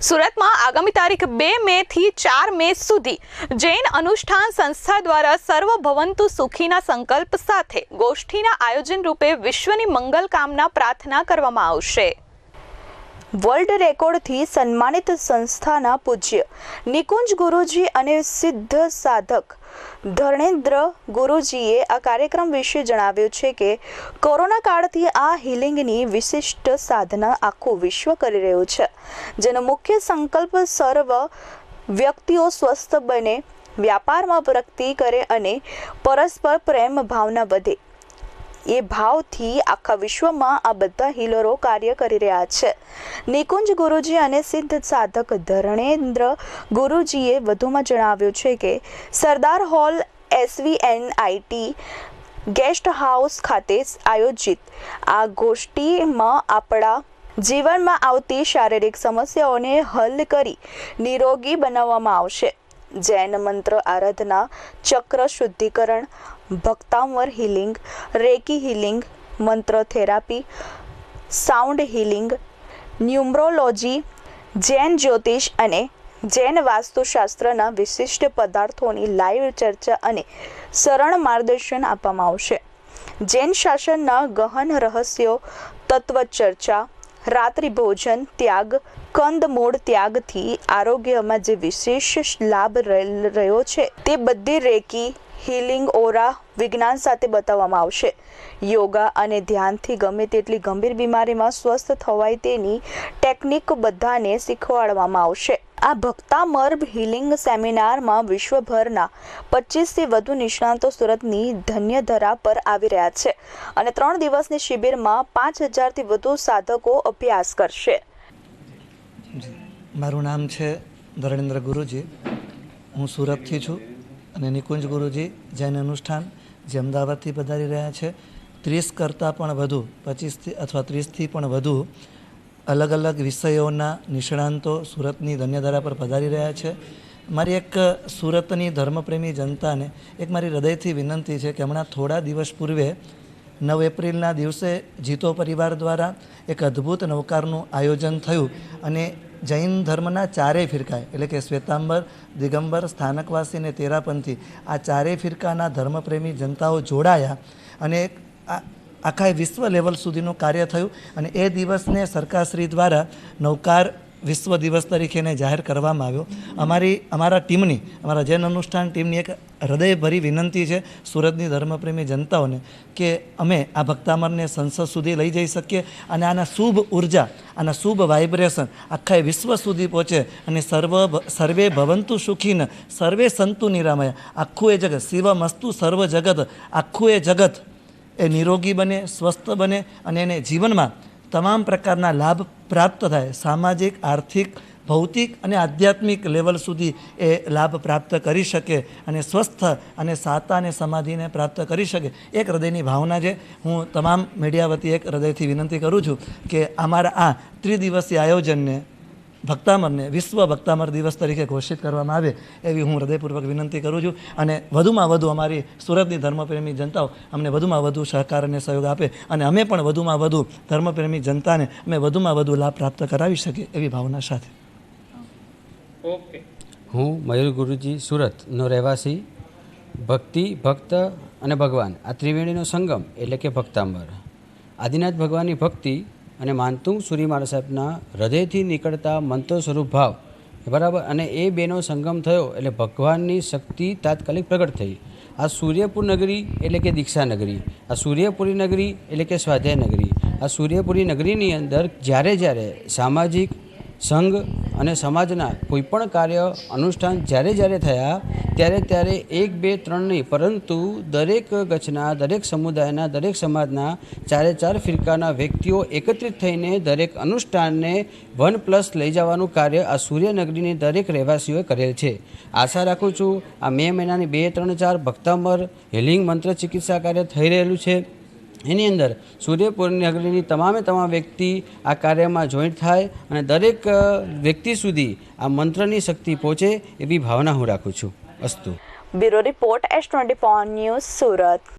સુરતમાં આગામી તારીખ બે મે થી ચાર મે સુધી જૈન અનુષ્ઠાન સંસ્થા દ્વારા સર્વ ભવંતુ સુખીના સંકલ્પ સાથે ગોષ્ઠીના આયોજન રૂપે વિશ્વની મંગલ કામના પ્રાર્થના કરવામાં આવશે. વર્લ્ડ રેકોર્ડથી સન્માનિત સંસ્થાના પૂજ્ય નિકુંજ ગુરુજી અને સિદ્ધ સાધક ધર્ણેન્દ્ર ગુરુજીએ આ કાર્યક્રમ વિશે જણાવ્યું છે કે કોરોના કાળથી આ હિલિંગની વિશિષ્ટ સાધના આખું વિશ્વ કરી રહ્યું છે, જેનો મુખ્ય સંકલ્પ સર્વ વ્યક્તિઓ સ્વસ્થ બને, વ્યાપારમાં પ્રગતિ કરે અને પરસ્પર પ્રેમ, ભાવના વધે. એ ભાવથી આખા વિશ્વમાં આ બધા હીલરો કાર્ય કરી રહ્યા છે. નિકુંજ ગુરુજી અને સિદ્ધ સાધક ધરણેન્દ્ર ગુરુજીએ વધુમાં જણાવ્યું છે કે, Sardar hall SVNIT guest house ખાતે આયોજિત આ ગોષ્ઠીમાં આપણા જીવનમાં આવતી શારીરિક સમસ્યાઓને હલ કરી નિરોગી બનાવવામાં આવશે. જૈન મંત્ર આરાધના, ચક્ર શુદ્ધિકરણ, Bhaktamar healing, reiki healing, mantra therapy, sound healing, numerology, Jain જ્યોતિષ અને જૈન વાસ્તુશાસ્ત્રના વિશિષ્ટ પદાર્થોની લાઈવ ચર્ચા અને સરળ માર્ગદર્શન આપવામાં આવશે. જૈન શાસનના ગહન રહસ્યો તત્વ ચર્ચા રાત્રિ ભોજન, ત્યાગ કંદમૂળ ત્યાગથી આરોગ્યમાં જે વિશેષ લાભ રહે- રહ્યો છે, તે બધી રેકી, હિલિંગ ઓરા, વિજ્ઞાન સાથે બતાવવામાં આવશે. યોગા અને ધ્યાનથી ગમે તેટલી ગંભીર બીમારીમાં સ્વસ્થ થવાય તેની ટેકનિક બધાને શીખવાડવામાં આવશે. આ ભક્તામર્ભ હિલિંગ સેમિનારમાં વિશ્વભરના પચીસથી વધુ નિષ્ણાતો સુરતની ધન્યધરા પર આવી રહ્યા છે અને ત્રણ દિવસની શિબિરમાં પાંચ હજારથી વધુ સાધકો અભ્યાસ કરશે. મારું નામ છે ધરણેન્દ્ર ગુરુજી. હું સુરતથી છું અને નિકુંજ ગુરુજી જૈન અનુષ્ઠાન જે અમદાવાદથી પધારી રહ્યા છે. ત્રીસ કરતાં પણ વધુ, પચીસથી અથવા ત્રીસથી પણ વધુ અલગ અલગ વિષયોના નિષ્ણાંતો સુરતની ધન્યધારા પર પધારી રહ્યા છે. મારી એક સુરતની ધર્મપ્રેમી જનતાને એક મારી હૃદયથી વિનંતી છે કે હમણાં થોડા દિવસ પૂર્વે નવ એપ્રિલના દિવસે જીતો પરિવાર દ્વારા એક અદ્ભુત નવકારનું આયોજન થયું અને જૈન ધર્મના ચારેય ફિરકા એટલે કે શ્વેતાંબર, દિગંબર, સ્થાનકવાસી અને તેરાપંથી આ ચારેય ફિરકાના ધર્મપ્રેમી જનતાઓ જોડાયા અને આખા વિશ્વ લેવલ સુધીનું કાર્ય થયું અને એ દિવસને સરકારશ્રી દ્વારા નવકાર વિશ્વ દિવસ તરીકે એને જાહેર કરવામાં આવ્યો. અમારી, અમારા ટીમની, અમારા જૈન અનુષ્ઠાન ટીમની એક હૃદયભરી વિનંતી છે સુરતની ધર્મપ્રેમી જનતાઓને કે અમે આ ભક્તામરને સંસદ સુધી લઈ જઈ શકીએ અને આના શુભ ઊર્જા, આના શુભ વાઇબ્રેશન આખા વિશ્વ સુધી પહોંચે અને સર્વ સર્વે ભવંતુ સુખીન, સર્વે સંતુ નિરામય. આખું એ જગત શિવ મસ્તુ સર્વ જગત, આખું એ જગત એ નિરોગી બને, સ્વસ્થ બને અને એને જીવનમાં તમામ પ્રકારના લાભ પ્રાપ્ત થાય. સામાજિક, આર્થિક, ભૌતિક અને આધ્યાત્મિક લેવલ સુધી એ લાભ પ્રાપ્ત કરી શકે અને સ્વસ્થ અને સાતા અને સમાધિને પ્રાપ્ત કરી શકે. એક હૃદયની ભાવના છે. હું તમામ મીડિયા વતી એક હૃદયથી વિનંતી કરું છું કે અમારા આ ત્રિદિવસીય આયોજનને ભક્તામરને વિશ્વ ભક્તામર દિવસ તરીકે ઘોષિત કરવામાં આવે એવી હું હૃદયપૂર્વક વિનંતી કરું છું. અને વધુમાં વધુ અમારી સુરતની ધર્મપ્રેમી જનતાઓ અમને વધુમાં વધુ સહકાર અને સહયોગ આપે અને અમે પણ વધુમાં વધુ ધર્મપ્રેમી જનતાને અમે વધુમાં વધુ લાભ પ્રાપ્ત કરાવી શકીએ એવી ભાવના સાથે. ઓકે. હું મયુર ગુરુજી સુરતનો રહેવાસી ભક્તિ ભક્ત અને ભગવાન. આ ત્રિવેણીનો સંગમ એટલે કે ભક્તાંબર. આદિનાથ ભગવાનની ભક્તિ અને માનતુંગ સૂરી મહારાજ સાહેબના હૃદયથી નીકળતા મંત્રો સ્વરૂપ ભાવ બરાબર. અને એ બેનો સંગમ થયો એટલે ભગવાનની શક્તિ તાત્કાલિક પ્રગટ થઈ. આ સૂર્યપુર નગરી એટલે કે દીક્ષા નગરી. આ સૂર્યપુરી નગરી એટલે કે સ્વાધ્યાય નગરી. આ સૂર્યપુરી નગરીની અંદર જ્યારે જ્યારે સામાજિક સંઘ અને સમાજના કોઈપણ કાર્ય, અનુષ્ઠાન જ્યારે જ્યારે થયા, ત્યારે ત્યારે એક, બે, ત્રણ નહીં, પરંતુ દરેક ગચના દરેક સમુદાયના, દરેક સમાજના ચારે ચાર ફિરકાના વ્યક્તિઓ એકત્રિત થઈને દરેક અનુષ્ઠાનને વન પ્લસ લઈ જવાનું કાર્ય આ સૂર્યનગરીની દરેક રહેવાસીઓએ કરેલ છે. આશા રાખું છું આ મે મહિનાની બે, ત્રણ, ચાર ભક્તામર હિલિંગ મંત્ર ચિકિત્સા કાર્ય થઈ રહેલું છે. એની અંદર સૂર્યપુરની નગરીની તમામે તમામ વ્યક્તિ આ કાર્યમાં જોઈન્ટ થાય અને દરેક વ્યક્તિ સુધી આ મંત્રની શક્તિ પહોંચે એવી ભાવના હું રાખું છું. અસ્તુ. Bureau report, S twenty news, Surat.